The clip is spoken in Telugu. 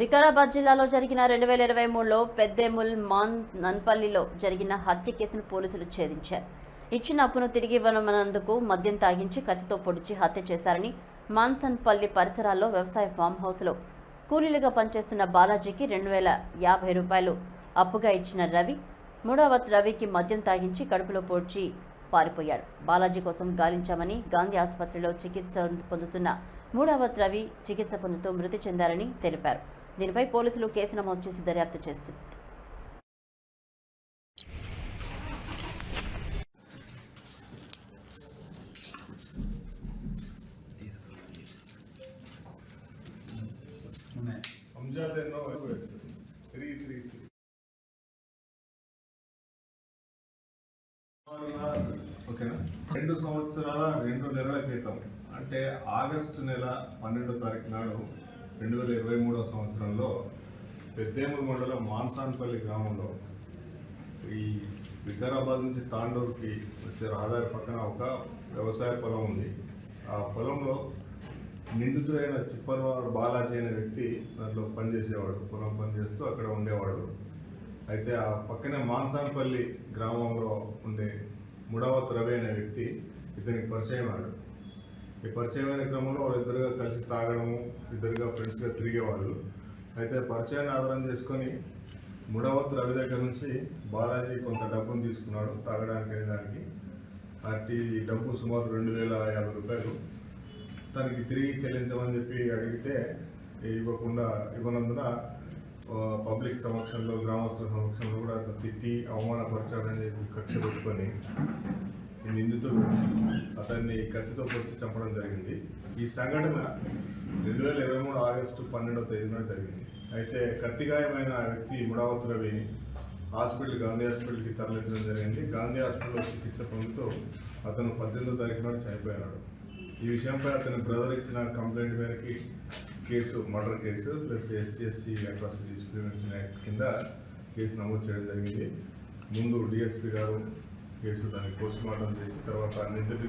వికారాబాద్ జిల్లాలో జరిగిన రెండు వేల ఇరవై మూడులో పెద్దేముల్ మాన్ నన్పల్లిలో జరిగిన హత్య కేసును పోలీసులు ఛేదించారు. ఇచ్చిన అప్పును తిరిగి ఇవ్వనందుకు మద్యం తాగించి కత్తితో పొడిచి హత్య చేశారని మాన్సన్పల్లి పరిసరాల్లో వ్యవసాయ ఫామ్ హౌస్లో కూలీలుగా పనిచేస్తున్న బాలాజీకి రెండు వేల యాభై రూపాయలు అప్పుగా ఇచ్చిన రవి మూడవ రవికి మద్యం తాగించి కడుపులో పొడిచి పారిపోయాడు. బాలాజీ కోసం గాలించామని గాంధీ ఆసుపత్రిలో చికిత్స పొందుతున్న మూడవ రవి చికిత్స పొందుతూ మృతి చెందారని తెలిపారు. దీనిపై పోలీసులు కేసు నమోదు చేసి దర్యాప్తు చేస్తున్నారు. రెండు సంవత్సరాల రెండు నెలల క్రితం అంటే ఆగస్టు నెల పన్నెండో తారీఖు నాడు రెండు వేల ఇరవై మూడవ సంవత్సరంలో పెద్దేముల మండలం మాన్సాన్పల్లి గ్రామంలో ఈ వికారాబాద్ నుంచి తాండూరుకి వచ్చే రహదారి పక్కన ఒక వ్యవసాయ పొలం ఉంది. ఆ పొలంలో నిందితుడైన చిప్పలవారు బాలాజీ అనే వ్యక్తి దాంట్లో పనిచేసేవాడు పొలం పనిచేస్తూ అక్కడ ఉండేవాడు. అయితే ఆ పక్కనే మాన్సాన్పల్లి గ్రామంలో ఉండే ముడవత్ రవి అనే వ్యక్తి ఇతనికి పరిచయం అయ్యాడు. ఈ పరిచయమైన క్రమంలో వాళ్ళిద్దరుగా కలిసి తాగడము ఇద్దరుగా ఫ్రెండ్స్గా తిరిగేవాళ్ళు. అయితే పరిచయాన్ని ఆధారం చేసుకొని మూడవత్ రవి దగ్గర నుంచి బాలాజీ కొంత డబ్బును తీసుకున్నాడు తాగడానికి అనే దానికి. అట్టి డబ్బు సుమారు రెండు వేల యాభై రూపాయలు. తనకి తిరిగి చెల్లించమని చెప్పి అడిగితే ఇవ్వకుండా ఇవ్వనందున పబ్లిక్ సమక్షంలో గ్రామస్తుల సమక్షంలో కూడా తిట్టి అవమానపరచాడని చెప్పి కక్ష పెట్టుకొని ఈ నిందితుడు అతన్ని కత్తితో పొడిచి చంపడం జరిగింది. ఈ సంఘటన రెండు వేల ఇరవై మూడు ఆగస్టు పన్నెండవ తేదీన జరిగింది. అయితే కత్తి గాయమైన వ్యక్తి ముడావతు రవిని హాస్పిటల్ గాంధీ హాస్పిటల్కి తరలించడం జరిగింది. గాంధీ హాస్పిటల్లో చికిత్స పొందుతూ అతను పద్దెనిమిదో తారీఖు నాడు చనిపోయాడు ఈ విషయంపై అతని బ్రదర్ ఇచ్చిన కంప్లైంట్ మేరకి case murder case plus SC atrocities prevention act కింద కేసు నమోదు చేయడం జరిగింది. ముందు డిఎస్పీ గారు కేసు దాన్ని పోస్ట్ మార్టం చేసిన తర్వాత నిందితుడి